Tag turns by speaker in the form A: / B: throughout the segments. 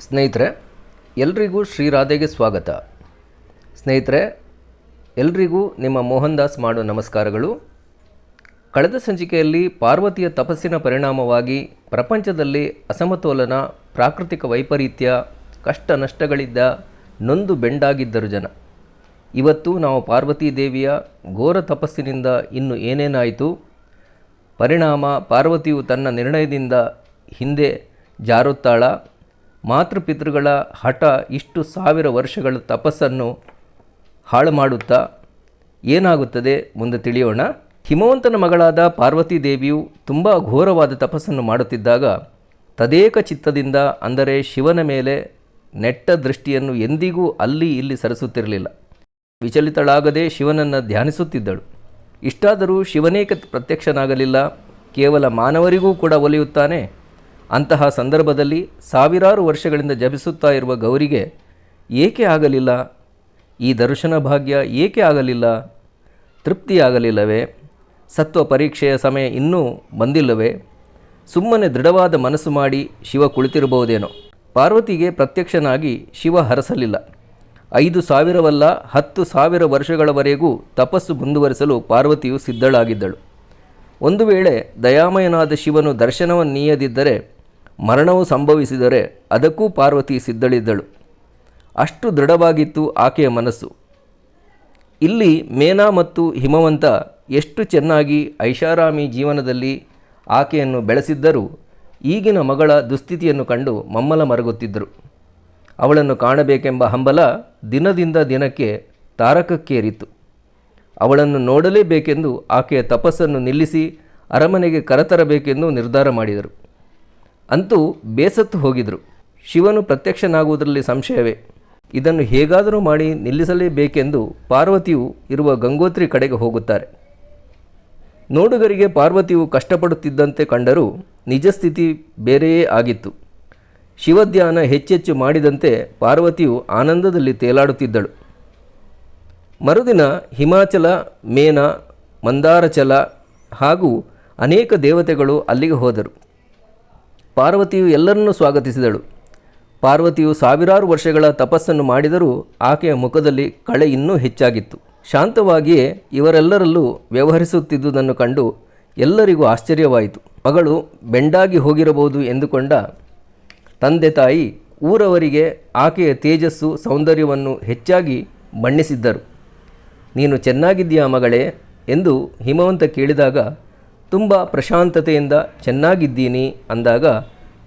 A: ಸ್ನೇಹಿತರೆ, ಎಲ್ರಿಗೂ ಶ್ರೀರಾಧೆಗೆ ಸ್ವಾಗತ. ಸ್ನೇಹಿತರೆ, ಎಲ್ರಿಗೂ ನಿಮ್ಮ ಮೋಹನ್ ದಾಸ್ ಮಾಡೋ ನಮಸ್ಕಾರಗಳು. ಕಳೆದ ಸಂಚಿಕೆಯಲ್ಲಿ ಪಾರ್ವತಿಯ ತಪಸ್ಸಿನ ಪರಿಣಾಮವಾಗಿ ಪ್ರಪಂಚದಲ್ಲಿ ಅಸಮತೋಲನ, ಪ್ರಾಕೃತಿಕ ವೈಪರೀತ್ಯ, ಕಷ್ಟ ನಷ್ಟಗಳಿದ್ದ ನೊಂದು ಬೆಂಡಾಗಿದ್ದರು ಜನ. ಇವತ್ತು ನಾವು ಪಾರ್ವತೀ ದೇವಿಯ ಘೋರ ತಪಸ್ಸಿನಿಂದ ಇನ್ನು ಏನೇನಾಯಿತು? ಪರಿಣಾಮ ಪಾರ್ವತಿಯು ತನ್ನ ನಿರ್ಣಯದಿಂದ ಹಿಂದೆ ಜಾರುತ್ತಾಳ? ಮಾತೃಪಿತೃಗಳ ಹಠ ಇಷ್ಟು ಸಾವಿರ ವರ್ಷಗಳ ತಪಸ್ಸನ್ನು ಹಾಳು ಮಾಡುತ್ತಾ ಏನಾಗುತ್ತದೆ ಮುಂದೆ ತಿಳಿಯೋಣ. ಹಿಮವಂತನ ಮಗಳಾದ ಪಾರ್ವತಿ ದೇವಿಯು ತುಂಬ ಘೋರವಾದ ತಪಸ್ಸನ್ನು ಮಾಡುತ್ತಿದ್ದಾಗ ತದೇಕ ಚಿತ್ತದಿಂದ ಅಂದರೆ ಶಿವನ ಮೇಲೆ ನೆಟ್ಟ ದೃಷ್ಟಿಯನ್ನು ಎಂದಿಗೂ ಅಲ್ಲಿ ಇಲ್ಲಿ ಸರಿಸುತ್ತಿರಲಿಲ್ಲ. ವಿಚಲಿತಳಾಗದೆ ಶಿವನನ್ನು ಧ್ಯಾನಿಸುತ್ತಿದ್ದಳು. ಇಷ್ಟಾದರೂ ಶಿವನೇಕ ಪ್ರತ್ಯಕ್ಷನಾಗಲಿಲ್ಲ. ಕೇವಲ ಮಾನವರಿಗೂ ಕೂಡ ಒಲಿಯುತ್ತಾನೆ. ಅಂತಹ ಸಂದರ್ಭದಲ್ಲಿ ಸಾವಿರಾರು ವರ್ಷಗಳಿಂದ ಜಪಿಸುತ್ತಾ ಇರುವ ಗೌರಿಗೆ ಏಕೆ ಆಗಲಿಲ್ಲ? ಈ ದರ್ಶನ ಭಾಗ್ಯ ಏಕೆ ಆಗಲಿಲ್ಲ? ತೃಪ್ತಿಯಾಗಲಿಲ್ಲವೇ? ಸತ್ವ ಪರೀಕ್ಷೆಯ ಸಮಯ ಇನ್ನೂ ಬಂದಿಲ್ಲವೇ? ಸುಮ್ಮನೆ ದೃಢವಾದ ಮನಸ್ಸು ಮಾಡಿ ಶಿವ ಕುಳಿತಿರಬಹುದೇನೋ? ಪಾರ್ವತಿಗೆ ಪ್ರತ್ಯಕ್ಷನಾಗಿ ಶಿವ ಹರಸಲಿಲ್ಲ. ಐದು ಸಾವಿರವಲ್ಲ, ಹತ್ತು ಸಾವಿರ ವರ್ಷಗಳವರೆಗೂ ತಪಸ್ಸು ಮುಂದುವರಿಸಲು ಪಾರ್ವತಿಯು ಸಿದ್ಧಳಾಗಿದ್ದಳು. ಒಂದು ವೇಳೆ ದಯಾಮಯನಾದ ಶಿವನು ದರ್ಶನವನ್ನೀಯದಿದ್ದರೆ ಮರಣವು ಸಂಭವಿಸಿದರೆ ಅದಕ್ಕೂ ಪಾರ್ವತಿ ಸಿದ್ಧಳಿದ್ದಳು. ಅಷ್ಟು ದೃಢವಾಗಿತ್ತು ಆಕೆಯ ಮನಸ್ಸು. ಇಲ್ಲಿ ಮೇನಾ ಮತ್ತು ಹಿಮವಂತ ಎಷ್ಟು ಚೆನ್ನಾಗಿ ಐಷಾರಾಮಿ ಜೀವನದಲ್ಲಿ ಆಕೆಯನ್ನು ಬೆಳೆಸಿದ್ದರೂ ಈಗಿನ ಮಗಳ ದುಸ್ಥಿತಿಯನ್ನು ಕಂಡು ಮಮ್ಮಲ ಮರಗುತ್ತಿದ್ದರು. ಅವಳನ್ನು ಕಾಣಬೇಕೆಂಬ ಹಂಬಲ ದಿನದಿಂದ ದಿನಕ್ಕೆ ತಾರಕಕ್ಕೇರಿತು. ಅವಳನ್ನು ನೋಡಲೇಬೇಕೆಂದು ಆಕೆಯ ತಪಸ್ಸನ್ನು ನಿಲ್ಲಿಸಿ ಅರಮನೆಗೆ ಕರೆತರಬೇಕೆಂದು ನಿರ್ಧಾರ ಮಾಡಿದರು. ಅಂತೂ ಬೇಸತ್ತು ಹೋಗಿದ್ರು. ಶಿವನು ಪ್ರತ್ಯಕ್ಷನಾಗುವುದರಲ್ಲಿ ಸಂಶಯವೇ. ಇದನ್ನು ಹೇಗಾದರೂ ಮಾಡಿ ನಿಲ್ಲಿಸಲೇಬೇಕೆಂದು ಪಾರ್ವತಿಯು ಇರುವ ಗಂಗೋತ್ರಿ ಕಡೆಗೆ ಹೋಗುತ್ತಾರೆ. ನೋಡುಗರಿಗೆ ಪಾರ್ವತಿಯು ಕಷ್ಟಪಡುತ್ತಿದ್ದಂತೆ ಕಂಡರೂ ನಿಜಸ್ಥಿತಿ ಬೇರೆಯೇ ಆಗಿತ್ತು. ಶಿವಧ್ಯಾನ ಹೆಚ್ಚೆಚ್ಚು ಮಾಡಿದಂತೆ ಪಾರ್ವತಿಯು ಆನಂದದಲ್ಲಿ ತೇಲಾಡುತ್ತಿದ್ದಳು. ಮರುದಿನ ಹಿಮಾಚಲ, ಮೇನ, ಮಂದಾರಚಲ ಹಾಗೂ ಅನೇಕ ದೇವತೆಗಳು ಅಲ್ಲಿಗೆ ಹೋದರು. ಪಾರ್ವತಿಯು ಎಲ್ಲರನ್ನೂ ಸ್ವಾಗತಿಸಿದಳು. ಪಾರ್ವತಿಯು ಸಾವಿರಾರು ವರ್ಷಗಳ ತಪಸ್ಸನ್ನು ಮಾಡಿದರೂ ಆಕೆಯ ಮುಖದಲ್ಲಿ ಕಳೆ ಇನ್ನೂ ಹೆಚ್ಚಾಗಿತ್ತು. ಶಾಂತವಾಗಿಯೇ ಇವರೆಲ್ಲರಲ್ಲೂ ವ್ಯವಹರಿಸುತ್ತಿದ್ದುದನ್ನು ಕಂಡು ಎಲ್ಲರಿಗೂ ಆಶ್ಚರ್ಯವಾಯಿತು. ಮಗಳು ಬೆಂಡಾಗಿ ಹೋಗಿರಬಹುದು ಎಂದುಕೊಂಡ ತಂದೆ ತಾಯಿ ಊರವರಿಗೆ ಆಕೆಯ ತೇಜಸ್ಸು ಸೌಂದರ್ಯವನ್ನು ಹೆಚ್ಚಾಗಿ ಬಣ್ಣಿಸಿದ್ದರು. ನೀನು ಚೆನ್ನಾಗಿದ್ದೀಯಾ ಮಗಳೇ? ಎಂದು ಹಿಮವಂತ ಕೇಳಿದಾಗ ತುಂಬ ಪ್ರಶಾಂತತೆಯಿಂದ ಚೆನ್ನಾಗಿದ್ದೀನಿ ಅಂದಾಗ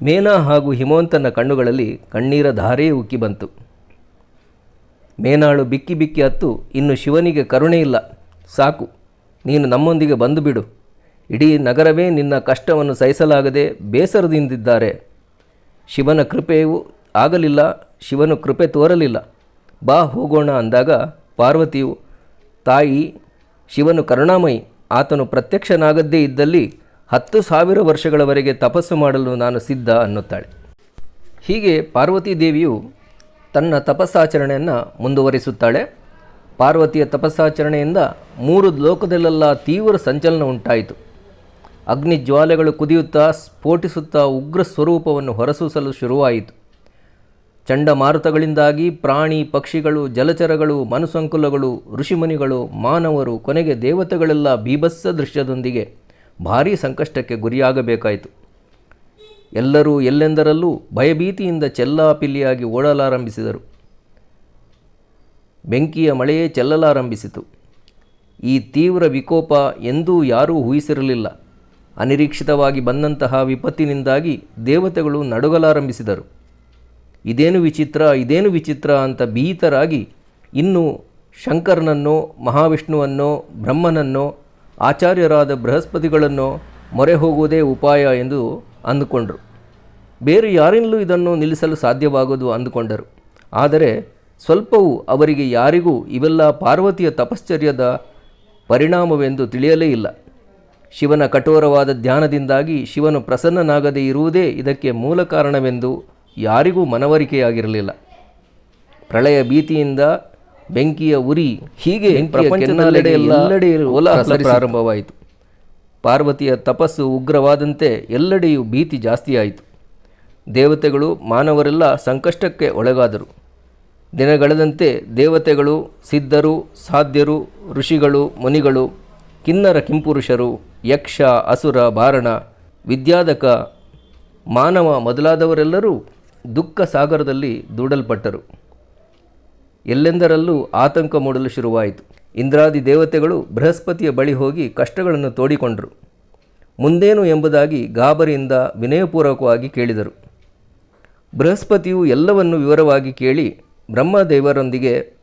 A: ಮೇನಾ ಹಾಗೂ ಹಿಮವಂತನ ಕಣ್ಣುಗಳಲ್ಲಿ ಕಣ್ಣೀರ ಧಾರೆಯೇ ಉಕ್ಕಿ ಬಂತು. ಮೇನಾಳು ಬಿಕ್ಕಿ ಬಿಕ್ಕಿ ಹತ್ತು, ಇನ್ನು ಶಿವನಿಗೆ ಕರುಣೆ ಇಲ್ಲ. ಸಾಕು, ನೀನು ನಮ್ಮೊಂದಿಗೆ ಬಂದು ಬಿಡು. ಇಡೀ ನಗರವೇ ನಿನ್ನ ಕಷ್ಟವನ್ನು ಸಹಿಸಲಾಗದೆ ಬೇಸರದಿಂದಿದ್ದಾರೆ. ಶಿವನ ಕೃಪೆಯು ಆಗಲಿಲ್ಲ, ಶಿವನು ಕೃಪೆ ತೋರಲಿಲ್ಲ. ಬಾ ಹೋಗೋಣ ಅಂದಾಗ ಪಾರ್ವತಿಯು, ತಾಯಿ, ಶಿವನು ಕರುಣಾಮಯಿ ಆತನು ಪ್ರತ್ಯಕ್ಷನಾಗದ್ದೇ ಇದ್ದಲ್ಲಿ ಹತ್ತು ಸಾವಿರ ವರ್ಷಗಳವರೆಗೆ ತಪಸ್ಸು ಮಾಡಲು ನಾನು ಸಿದ್ಧ ಅನ್ನುತ್ತಾಳೆ. ಹೀಗೆ ಪಾರ್ವತೀ ದೇವಿಯು ತನ್ನ ತಪಸ್ಸಾಚರಣೆಯನ್ನು ಮುಂದುವರಿಸುತ್ತಾಳೆ. ಪಾರ್ವತಿಯ ತಪಸ್ಸಾಚರಣೆಯಿಂದ ಮೂರು ಲೋಕದಲ್ಲೆಲ್ಲ ತೀವ್ರ ಸಂಚಲನ ಉಂಟಾಯಿತು. ಅಗ್ನಿ ಜ್ವಾಲೆಗಳು ಕುದಿಯುತ್ತಾ ಸ್ಫೋಟಿಸುತ್ತಾ ಉಗ್ರ ಸ್ವರೂಪವನ್ನು ಹೊರಸೂಸಲು ಶುರುವಾಯಿತು. ಚಂಡಮಾರುತಗಳಿಂದಾಗಿ ಪ್ರಾಣಿ, ಪಕ್ಷಿಗಳು, ಜಲಚರಗಳು, ಮನುಸಂಕುಲಗಳು, ಋಷಿಮುನಿಗಳು, ಮಾನವರು, ಕೊನೆಗೆ ದೇವತೆಗಳೆಲ್ಲ ಬೀಭತ್ಸ ದೃಶ್ಯದೊಂದಿಗೆ ಭಾರೀ ಸಂಕಷ್ಟಕ್ಕೆ ಗುರಿಯಾಗಬೇಕಾಯಿತು. ಎಲ್ಲರೂ ಎಲ್ಲೆಂದರಲ್ಲೂ ಭಯಭೀತಿಯಿಂದ ಚೆಲ್ಲಾಪಿಲ್ಲಿಯಾಗಿ ಓಡಲಾರಂಭಿಸಿದರು. ಬೆಂಕಿಯ ಮಳೆಯೇ ಚೆಲ್ಲಲಾರಂಭಿಸಿತು. ಈ ತೀವ್ರ ವಿಕೋಪ ಎಂದೂ ಯಾರೂ ಊಹಿಸಿರಲಿಲ್ಲ. ಅನಿರೀಕ್ಷಿತವಾಗಿ ಬಂದಂತಹ ವಿಪತ್ತಿನಿಂದಾಗಿ ದೇವತೆಗಳು ನಡುಗಲಾರಂಭಿಸಿದರು. ಇದೇನು ವಿಚಿತ್ರ ಇದೇನು ವಿಚಿತ್ರ ಅಂತ ಭೀತರಾಗಿ ಇನ್ನು ಶಂಕರನನ್ನೋ, ಮಹಾವಿಷ್ಣುವನ್ನೋ, ಬ್ರಹ್ಮನನ್ನೋ, ಆಚಾರ್ಯರಾದ ಬೃಹಸ್ಪತಿಗಳನ್ನೋ ಮೊರೆ ಹೋಗುವುದೇ ಉಪಾಯ ಎಂದು ಅಂದುಕೊಂಡರು. ಬೇರೆ ಯಾರಿಂದಲೂ ಇದನ್ನು ನಿಲ್ಲಿಸಲು ಸಾಧ್ಯವಾಗದು ಅಂದುಕೊಂಡರು. ಆದರೆ ಸ್ವಲ್ಪವೂ ಅವರಿಗೆ ಯಾರಿಗೂ ಇವೆಲ್ಲ ಪಾರ್ವತಿಯ ತಪಶ್ಚರ್ಯದ ಪರಿಣಾಮವೆಂದು ತಿಳಿಯಲೇ ಇಲ್ಲ. ಶಿವನ ಕಠೋರವಾದ ಧ್ಯಾನದಿಂದಾಗಿ ಶಿವನು ಪ್ರಸನ್ನನಾಗದೇ ಇರುವುದೇ ಇದಕ್ಕೆ ಮೂಲ ಕಾರಣವೆಂದು ಯಾರಿಗೂ ಮನವರಿಕೆಯಾಗಿರಲಿಲ್ಲ. ಪ್ರಳಯ ಭೀತಿಯಿಂದ ಬೆಂಕಿಯ ಉರಿ ಹೀಗೆ ಎಲ್ಲೆಡೆ ಪ್ರಾರಂಭವಾಯಿತು. ಪಾರ್ವತಿಯ ತಪಸ್ಸು ಉಗ್ರವಾದಂತೆ ಎಲ್ಲೆಡೆಯೂ ಭೀತಿ ಜಾಸ್ತಿಯಾಯಿತು ದೇವತೆಗಳು ಮಾನವರೆಲ್ಲ ಸಂಕಷ್ಟಕ್ಕೆ ಒಳಗಾದರು. ದಿನಗಳೆದಂತೆ ದೇವತೆಗಳು ಸಿದ್ಧರು ಸಾಧ್ಯರು ಋಷಿಗಳು ಮುನಿಗಳು ಕಿನ್ನರ ಕಿಂಪುರುಷರು ಯಕ್ಷ ಅಸುರ ಬಾರಣ ವಿದ್ಯಾದಕ ಮಾನವ ಮೊದಲಾದವರೆಲ್ಲರೂ ದುಃಖ ಸಾಗರದಲ್ಲಿ ದೂಡಲ್ಪಟ್ಟರು. ಎಲ್ಲೆಂದರಲ್ಲೂ ಆತಂಕ ಮೂಡಲು ಶುರುವಾಯಿತು. ಇಂದ್ರಾದಿ ದೇವತೆಗಳು ಬೃಹಸ್ಪತಿಯ ಬಳಿ ಹೋಗಿ ಕಷ್ಟಗಳನ್ನು ತೋಡಿಕೊಂಡರು. ಮುಂದೇನು ಎಂಬುದಾಗಿ ಗಾಬರಿಯಿಂದ ವಿನಯಪೂರ್ವಕವಾಗಿ ಕೇಳಿದರು. ಬೃಹಸ್ಪತಿಯು ಎಲ್ಲವನ್ನು ವಿವರವಾಗಿ ಕೇಳಿ ಬ್ರಹ್ಮದೇವರೊಂದಿಗೆ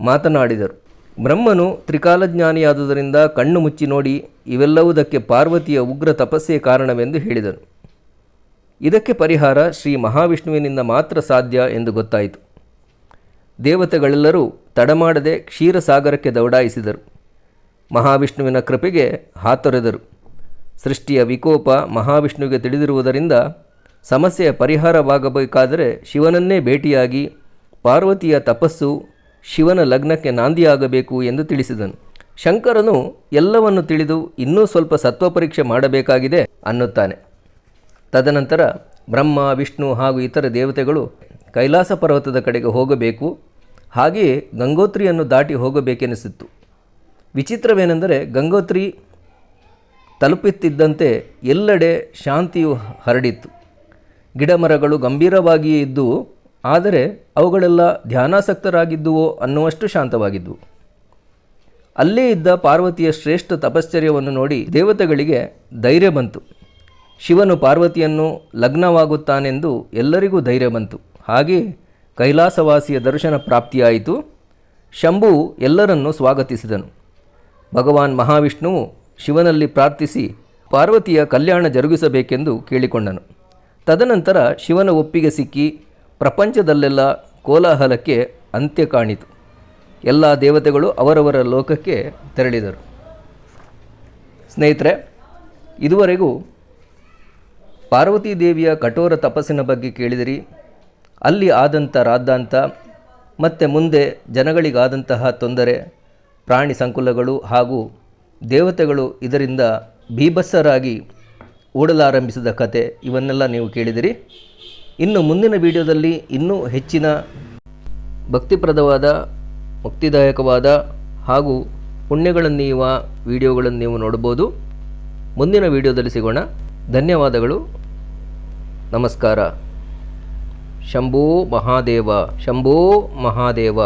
A: ಮಾತನಾಡಿದರು. ಬ್ರಹ್ಮನು ತ್ರಿಕಾಲಜ್ಞಾನಿಯಾದುದರಿಂದ ಕಣ್ಣು ಮುಚ್ಚಿ ನೋಡಿ ಇವೆಲ್ಲವುದಕ್ಕೆ ಪಾರ್ವತಿಯ ಉಗ್ರ ತಪಸ್ಸೇ ಕಾರಣವೆಂದು ಹೇಳಿದನು. ಇದಕ್ಕೆ ಪರಿಹಾರ ಶ್ರೀ ಮಹಾವಿಷ್ಣುವಿನಿಂದ ಮಾತ್ರ ಸಾಧ್ಯ ಎಂದು ಗೊತ್ತಾಯಿತು. ದೇವತೆಗಳೆಲ್ಲರೂ ತಡಮಾಡದೆ ಕ್ಷೀರಸಾಗರಕ್ಕೆ ದೌಡಾಯಿಸಿದರು. ಮಹಾವಿಷ್ಣುವಿನ ಕೃಪೆಗೆ ಹಾತೊರೆದರು. ಸೃಷ್ಟಿಯ ವಿಕೋಪ ಮಹಾವಿಷ್ಣುವಿಗೆ ತಿಳಿದಿರುವುದರಿಂದ ಸಮಸ್ಯೆಯ ಪರಿಹಾರವಾಗಬೇಕಾದರೆ ಶಿವನನ್ನೇ ಭೇಟಿಯಾಗಿ ಪಾರ್ವತಿಯ ತಪಸ್ಸು ಶಿವನ ಲಗ್ನಕ್ಕೆ ನಾಂದಿಯಾಗಬೇಕು ಎಂದು ತಿಳಿಸಿದನು. ಶಂಕರನು ಎಲ್ಲವನ್ನು ತಿಳಿದು ಇನ್ನೂ ಸ್ವಲ್ಪ ಸತ್ವಪರೀಕ್ಷೆ ಮಾಡಬೇಕಾಗಿದೆ ಅನ್ನುತ್ತಾನೆ. ತದನಂತರ ಬ್ರಹ್ಮ, ವಿಷ್ಣು ಹಾಗೂ ಇತರ ದೇವತೆಗಳು ಕೈಲಾಸ ಪರ್ವತದ ಕಡೆಗೆ ಹೋಗಬೇಕು. ಹಾಗೆಯೇ ಗಂಗೋತ್ರಿಯನ್ನು ದಾಟಿ ಹೋಗಬೇಕೆನಿಸಿತ್ತು. ವಿಚಿತ್ರವೇನೆಂದರೆ ಗಂಗೋತ್ರಿ ತಲುಪುತ್ತಿದ್ದಂತೆ ಎಲ್ಲೆಡೆ ಶಾಂತಿಯು ಹರಡಿತ್ತು. ಗಿಡಮರಗಳು ಗಂಭೀರವಾಗಿಯೇ ಇದ್ದುವು, ಆದರೆ ಅವುಗಳೆಲ್ಲ ಧ್ಯಾನಾಸಕ್ತರಾಗಿದ್ದುವೋ ಅನ್ನುವಷ್ಟು ಶಾಂತವಾಗಿದ್ದವು ಅಲ್ಲೇ ಇದ್ದ ಪಾರ್ವತಿಯ ಶ್ರೇಷ್ಠ ತಪಶ್ಚರ್ಯವನ್ನು ನೋಡಿ ದೇವತೆಗಳಿಗೆ ಧೈರ್ಯ ಬಂತು. ಶಿವನು ಪಾರ್ವತಿಯನ್ನು ಲಗ್ನವಾಗುತ್ತಾನೆಂದು ಎಲ್ಲರಿಗೂ ಧೈರ್ಯ ಬಂತು. ಹಾಗೆ ಕೈಲಾಸವಾಸಿಯ ದರ್ಶನ ಪ್ರಾಪ್ತಿಯಾಯಿತು. ಶಂಭು ಎಲ್ಲರನ್ನು ಸ್ವಾಗತಿಸಿದನು. ಭಗವಾನ್ ಮಹಾವಿಷ್ಣುವು ಶಿವನಲ್ಲಿ ಪ್ರಾರ್ಥಿಸಿ ಪಾರ್ವತಿಯ ಕಲ್ಯಾಣ ಜರುಗಿಸಬೇಕೆಂದು ಕೇಳಿಕೊಂಡನು. ತದನಂತರ ಶಿವನ ಒಪ್ಪಿಗೆ ಸಿಕ್ಕಿ ಪ್ರಪಂಚದಲ್ಲೆಲ್ಲ ಕೋಲಾಹಲಕ್ಕೆ ಅಂತ್ಯ ಕಾಣಿತು. ಎಲ್ಲ ದೇವತೆಗಳು ಅವರವರ ಲೋಕಕ್ಕೆ ತೆರಳಿದರು. ಸ್ನೇಹಿತರೆ, ಇದುವರೆಗೂ ಪಾರ್ವತೀ ದೇವಿಯ ಕಠೋರ ತಪಸ್ಸಿನ ಬಗ್ಗೆ ಕೇಳಿದಿರಿ. ಅಲ್ಲಿ ಆದಂಥ ರಾದ್ದಾಂತ ಮತ್ತು ಮುಂದೆ ಜನಗಳಿಗಾದಂತಹ ತೊಂದರೆ, ಪ್ರಾಣಿ ಸಂಕುಲಗಳು ಹಾಗೂ ದೇವತೆಗಳು ಇದರಿಂದ ಬೀಭತ್ಸರಾಗಿ ಓಡಲಾರಂಭಿಸಿದ ಕತೆ, ಇವನ್ನೆಲ್ಲ ನೀವು ಕೇಳಿದಿರಿ. ಇನ್ನು ಮುಂದಿನ ವಿಡಿಯೋದಲ್ಲಿ ಇನ್ನೂ ಹೆಚ್ಚಿನ ಭಕ್ತಿಪ್ರದವಾದ, ಮುಕ್ತಿದಾಯಕವಾದ ಹಾಗೂ ಪುಣ್ಯಗಳನ್ನೀವ ವಿಡಿಯೋಗಳನ್ನು ನೀವು ನೋಡ್ಬೋದು ಮುಂದಿನ ವಿಡಿಯೋದಲ್ಲಿ ಸಿಗೋಣ. ಧನ್ಯವಾದಗಳು. ನಮಸ್ಕಾರ. ಶಂಭೋ ಮಹಾದೇವ ಶಂಭೋ ಮಹಾದೇವ.